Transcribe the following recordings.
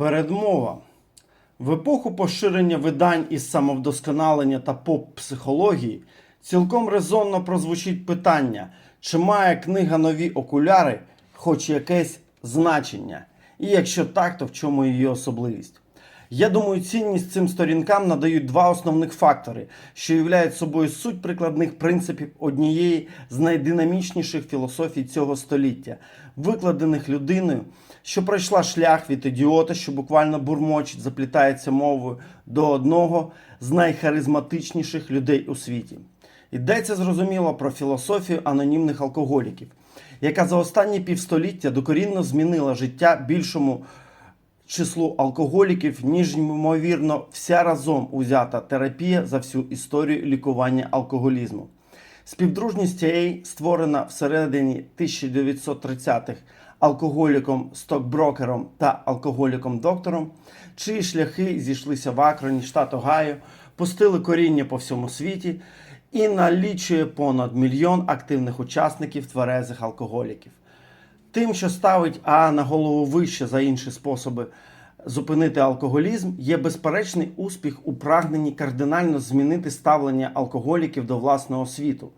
Передмова. В епоху поширення видань із самовдосконалення та поп-психології цілком резонно прозвучить питання, чи має книга нові окуляри хоч якесь значення? І якщо так, то в чому її особливість? Я думаю, цінність цим сторінкам надають два основних фактори, що являють собою суть прикладних принципів однієї з найдинамічніших філософій цього століття, викладених людиною, що пройшла шлях від ідіота, що буквально бурмочить, заплітається мовою, до одного з найхаризматичніших людей у світі. Йдеться зрозуміло про філософію анонімних алкоголіків, яка за останні півстоліття докорінно змінила життя більшому числу алкоголіків, ніж ймовірно вся разом узята терапія за всю історію лікування алкоголізму. Співдружність цієї створена всередині 1930-х алкоголіком стокброкером та алкоголіком-доктором, чиї шляхи зійшлися в Акроні, штат Огайо, пустили коріння по всьому світі і налічує понад мільйон активних учасників тверезих алкоголіків. Тим, що ставить А на голову вище за інші способи зупинити алкоголізм, є безперечний успіх у прагненні кардинально змінити ставлення алкоголіків до власного світу,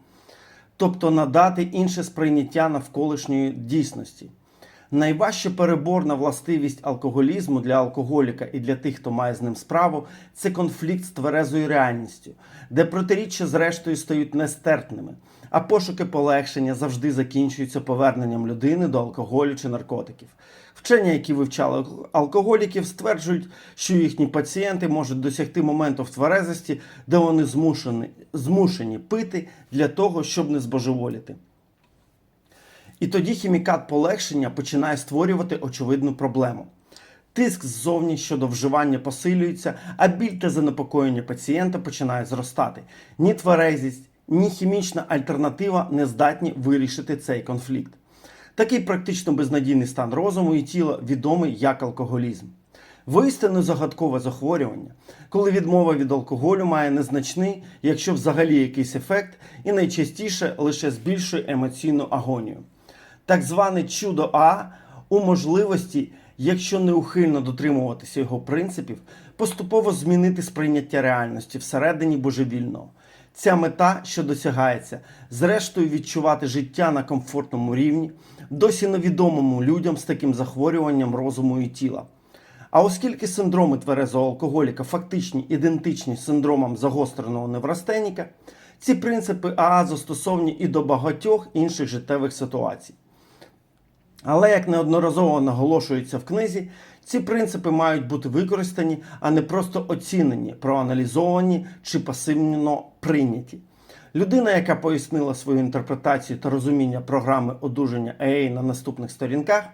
тобто надати інше сприйняття навколишньої дійсності. Найважча переборна властивість алкоголізму для алкоголіка і для тих, хто має з ним справу, це конфлікт з тверезою реальністю, де протиріччя зрештою стають нестерпними, а пошуки полегшення завжди закінчуються поверненням людини до алкоголю чи наркотиків. Вчення, які вивчали алкоголіків, стверджують, що їхні пацієнти можуть досягти моменту в тверезості, де вони змушені, змушені пити для того, щоб не збожеволіти. І тоді хімікат полегшення починає створювати очевидну проблему. Тиск ззовні щодо вживання посилюється, а біль та занепокоєння пацієнта починають зростати. Ні тверезість, ні хімічна альтернатива не здатні вирішити цей конфлікт. Такий практично безнадійний стан розуму і тіла відомий як алкоголізм. Воістину загадкове захворювання, коли відмова від алкоголю має незначний, якщо взагалі якийсь ефект, і найчастіше лише збільшує емоційну агонію. Так зване чудо А у можливості, якщо неухильно дотримуватися його принципів, поступово змінити сприйняття реальності всередині божевільного. Ця мета, що досягається, зрештою відчувати життя на комфортному рівні, досі невідомому людям з таким захворюванням розуму і тіла. А оскільки синдроми тверезого алкоголіка фактично ідентичні синдромам загостреного неврастеніка, ці принципи АА застосовні і до багатьох інших життєвих ситуацій. Але, як неодноразово наголошується в книзі, ці принципи мають бути використані, а не просто оцінені, проаналізовані чи пасивно прийняті. Людина, яка пояснила свою інтерпретацію та розуміння програми одужання AA на наступних сторінках,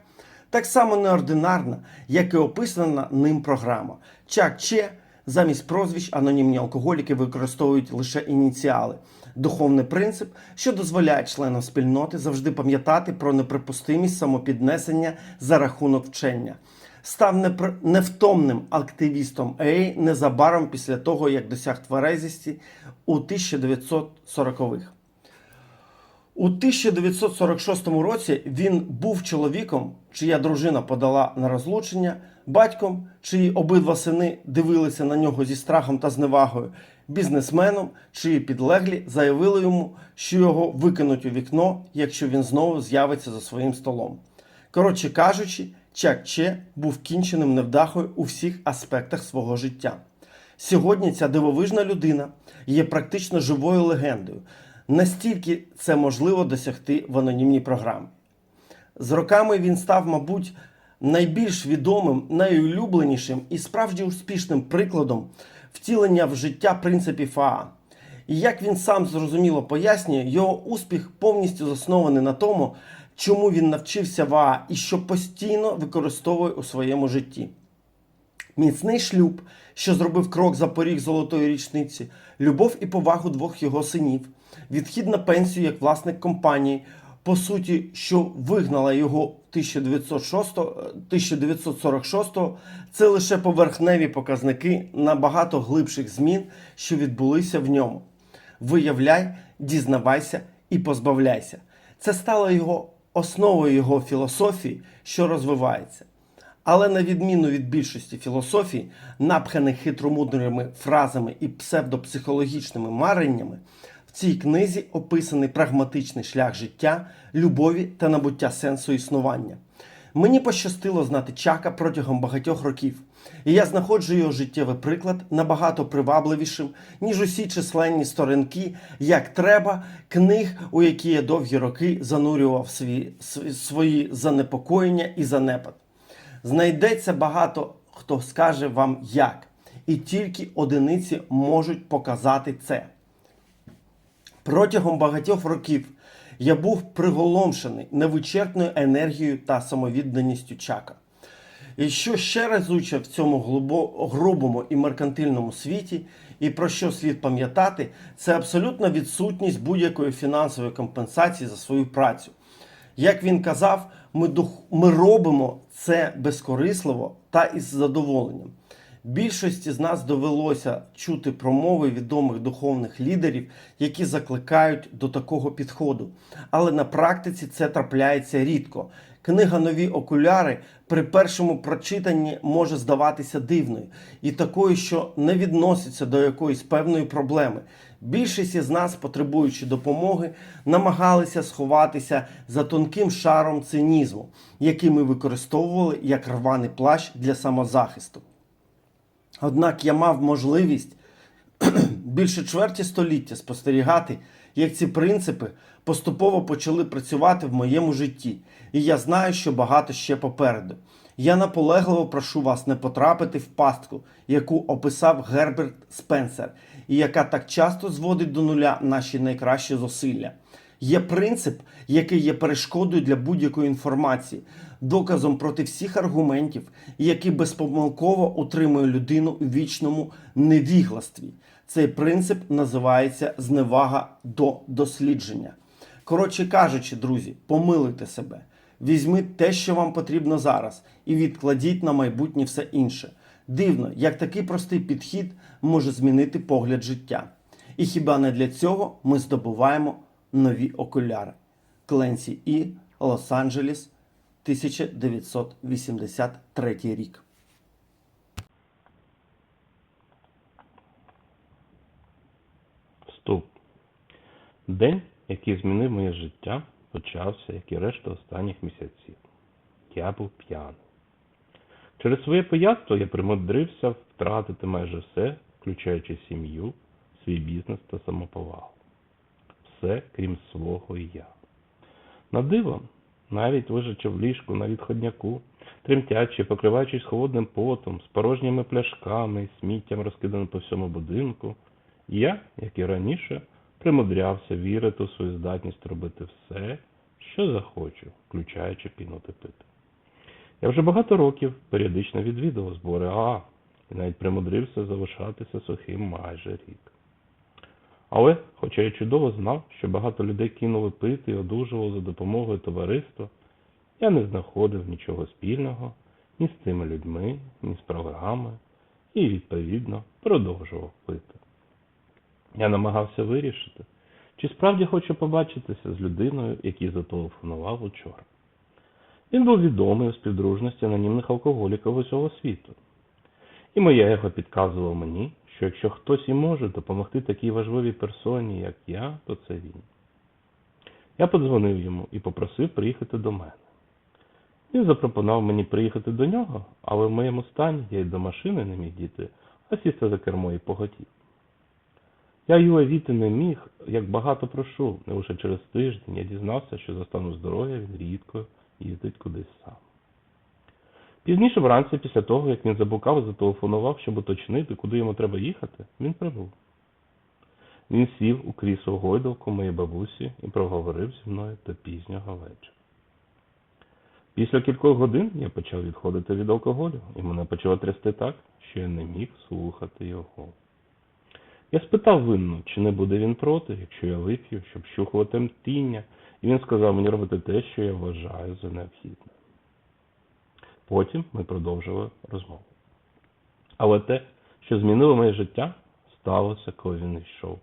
так само неординарна, як і описана ним програма. Чак Че замість прозвищ анонімні алкоголіки використовують лише ініціали. Духовний принцип, що дозволяє членам спільноти завжди пам'ятати про неприпустимість самопіднесення за рахунок вчення. Став невтомним активістом ЕЙ незабаром після того, як досяг тверезісті у 1940-х. У 1946 році він був чоловіком, чия дружина подала на розлучення, батьком, чиї обидва сини дивилися на нього зі страхом та зневагою, бізнесменом, чиї підлеглі заявили йому, що його викинуть у вікно, якщо він знову з'явиться за своїм столом. Коротше кажучи, Чак Че був кінченим невдахою у всіх аспектах свого життя. Сьогодні ця дивовижна людина є практично живою легендою. Настільки це можливо досягти в анонімній програмі. З роками він став, мабуть, найбільш відомим, найулюбленішим і справді успішним прикладом втілення в життя принципів АА. І як він сам зрозуміло пояснює, його успіх повністю заснований на тому, чому він навчився в АА і що постійно використовує у своєму житті. Міцний шлюб, що зробив крок за поріг золотої річниці, любов і повагу двох його синів, відхід на пенсію як власник компанії, по суті, що вигнала його 1906, 1946-го, це лише поверхневі показники набагато глибших змін, що відбулися в ньому. Виявляй, дізнавайся і позбавляйся. Це стало його основою його філософії, що розвивається. Але на відміну від більшості філософій, напханих хитромудрими фразами і псевдопсихологічними мареннями, цій книзі описаний прагматичний шлях життя, любові та набуття сенсу існування. Мені пощастило знати Чака протягом багатьох років, і я знаходжу його життєвий приклад набагато привабливішим, ніж усі численні сторінки, як треба, книг, у які я довгі роки занурював свої, свої занепокоєння і занепад. Знайдеться багато хто скаже вам як, і тільки одиниці можуть показати це. Протягом багатьох років я був приголомшений невичерпною енергією та самовідданістю Чака. І що ще разуче в цьому грубому і меркантильному світі, і про що слід пам'ятати, це абсолютна відсутність будь-якої фінансової компенсації за свою працю. Як він казав, ми, дух- ми робимо це безкорисливо та із задоволенням. Більшості з нас довелося чути промови відомих духовних лідерів, які закликають до такого підходу. Але на практиці це трапляється рідко. Книга Нові окуляри при першому прочитанні може здаватися дивною і такою, що не відноситься до якоїсь певної проблеми. Більшість із нас, потребуючи допомоги, намагалися сховатися за тонким шаром цинізму, який ми використовували як рваний плащ для самозахисту. Однак я мав можливість більше чверті століття спостерігати, як ці принципи поступово почали працювати в моєму житті, і я знаю, що багато ще попереду. Я наполегливо прошу вас не потрапити в пастку, яку описав Герберт Спенсер, і яка так часто зводить до нуля наші найкращі зусилля. Є принцип, який є перешкодою для будь-якої інформації, доказом проти всіх аргументів, і який безпомилково утримує людину у вічному невігластві. Цей принцип називається зневага до дослідження. Коротше кажучи, друзі, помилуйте себе. Візьміть те, що вам потрібно зараз, і відкладіть на майбутнє все інше. Дивно, як такий простий підхід може змінити погляд життя. І хіба не для цього ми здобуваємо нові окуляри? Кленсі І, Лос-Анджелес, 1983 рік. Вступ. День, який змінив моє життя, почався, як і решта останніх місяців. Я був п'яний. Через своє пияцтво я примудрився втратити майже все, включаючи сім'ю, свій бізнес та самоповагу. Все, крім свого я. На диво, навіть лежачи в ліжку на відходняку, тремтячи, покриваючись холодним потом, з порожніми пляшками сміттям розкиданим по всьому будинку, я, як і раніше, примудрявся вірити у свою здатність робити все, що захочу, включаючи кинути пити. Я вже багато років періодично відвідував збори АА і навіть примудрився залишатися сухим майже рік. Але, хоча я чудово знав, що багато людей кинули пити і одужували за допомогою товариства, я не знаходив нічого спільного ні з цими людьми, ні з програми і, відповідно, продовжував пити. Я намагався вирішити, чи справді хочу побачитися з людиною, який зателефонував учора. Він був відомий у співдружності анонімних алкоголіків усього світу. І моє его підказувало мені, що якщо хтось і може допомогти такій важливій персоні, як я, то це він. Я подзвонив йому і попросив приїхати до мене. Він запропонував мені приїхати до нього, але в моєму стані я й до машини не міг дійти, а сісти за кермо і поготів. Я й уявити не міг, як багато прошу, не лише через тиждень я дізнався, що за стану здоров'я він рідко їздить кудись сам. Пізніше вранці, після того, як він заблукав і зателефонував, щоб уточнити, куди йому треба їхати, він прибув. Він сів у крісло гойдалку моєї бабусі і проговорив зі мною до пізнього вечора. Після кількох годин я почав відходити від алкоголю, і мене почало трясти так, що я не міг слухати його. Я спитав винну, чи не буде він проти, якщо я вип'ю, щоб щухувати тіння, і він сказав мені робити те, що я вважаю за необхідне. Потім ми продовжили розмову. Але те, що змінило моє життя, сталося, коли він йшов.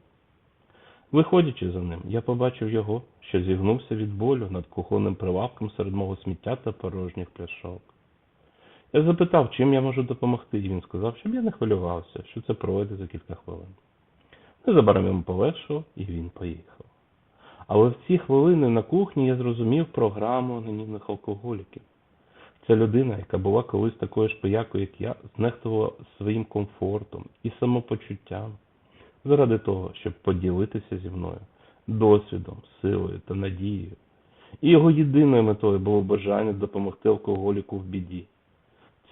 Виходячи за ним, я побачив його, що зігнувся від болю над кухонним прилавком серед мого сміття та порожніх пляшок. Я запитав, чим я можу допомогти, і він сказав, щоб я не хвилювався, що це пройде за кілька хвилин. Незабаром йому полегшило, і він поїхав. Але в ці хвилини на кухні я зрозумів програму анонімних алкоголіків. Це людина, яка була колись такою ж пиякою, як я, знехтувала своїм комфортом і самопочуттям заради того, щоб поділитися зі мною досвідом, силою та надією. І його єдиною метою було бажання допомогти алкоголіку в біді.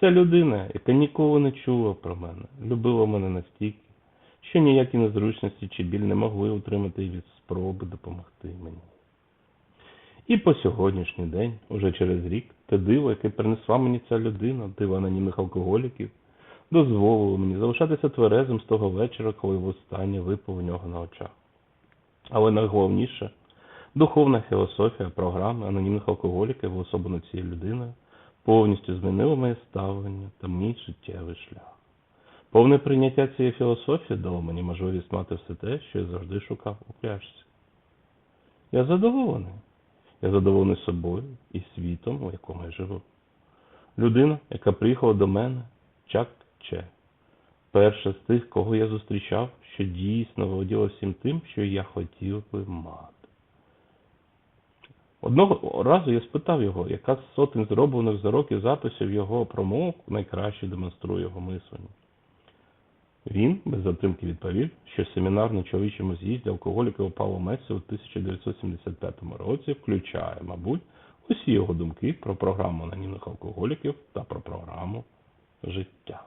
Це людина, яка ніколи не чула про мене, любила мене настільки, що ніякі незручності чи біль не могли утримати від спроби допомогти мені. І по сьогоднішній день, уже через рік, те диво, яке принесла мені ця людина, диво анонімних алкоголіків, дозволило мені залишатися тверезим з того вечора, коли востаннє випав у нього на очах. Але найголовніше, духовна філософія програми анонімних алкоголіків, особливо цієї людини, повністю змінила моє ставлення та мій життєвий шлях. Повне прийняття цієї філософії дало мені можливість мати все те, що я завжди шукав у пляшці. Я задоволений. Я задоволений собою і світом, у якому я живу. Людина, яка приїхала до мене, Чак Че. Перша з тих, кого я зустрічав, що дійсно володіла всім тим, що я хотів би мати. Одного разу я спитав його, яка з сотень зроблених за роки записів його промов найкраще демонструє його мислення. Він без затримки відповів, що семінар на чоловічому з'їзді алкоголіка у Месі у 1975 році включає, мабуть, усі його думки про програму анонімних алкоголіків та про програму життя.